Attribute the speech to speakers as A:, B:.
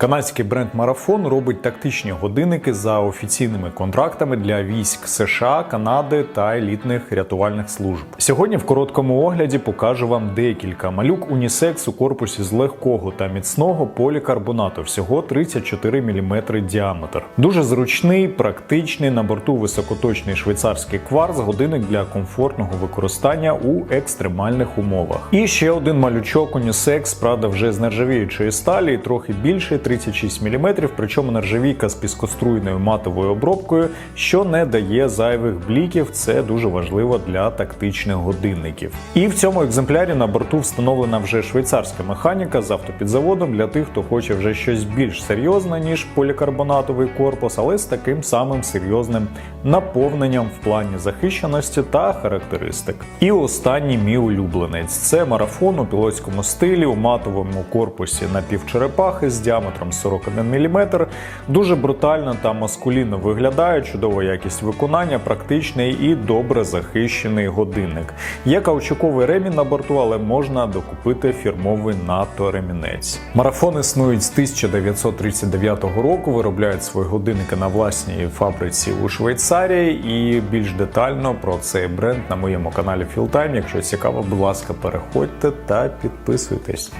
A: Канадський бренд Марафон робить тактичні годинники за офіційними контрактами для військ США, Канади та елітних рятувальних служб. Сьогодні в короткому огляді покажу вам декілька малюк унісекс у корпусі з легкого та міцного полікарбонату, всього 34 мм діаметр. Дуже зручний, практичний на борту високоточний швейцарський кварц, годинник для комфортного використання у екстремальних умовах. І ще один малючок унісекс, правда, вже з нержавіючої сталі, і трохи більший 36 мм, причому нержавійка з піскоструйною матовою обробкою, що не дає зайвих бліків. Це дуже важливо для тактичних годинників. І в цьому екземплярі на борту встановлена вже швейцарська механіка з автопідзаводом для тих, хто хоче вже щось більш серйозне, ніж полікарбонатовий корпус, але з таким самим серйозним наповненням в плані захищеності та характеристик. І останній мій улюбленець це марафон у пілотському стилі у матовому корпусі напівчерепахи з діаметром 41 мм. Дуже брутально та маскулінно виглядає, чудова якість виконання, практичний і добре захищений годинник. Є каучуковий ремінь на борту, але можна докупити фірмовий НАТО ремінець. Марафон існують з 1939 року. Виробляють свої годинники на власній фабриці у Швейцарії. І більш детально про цей бренд на моєму каналі Філтайм. Якщо цікаво, будь ласка, переходьте та підписуйтесь.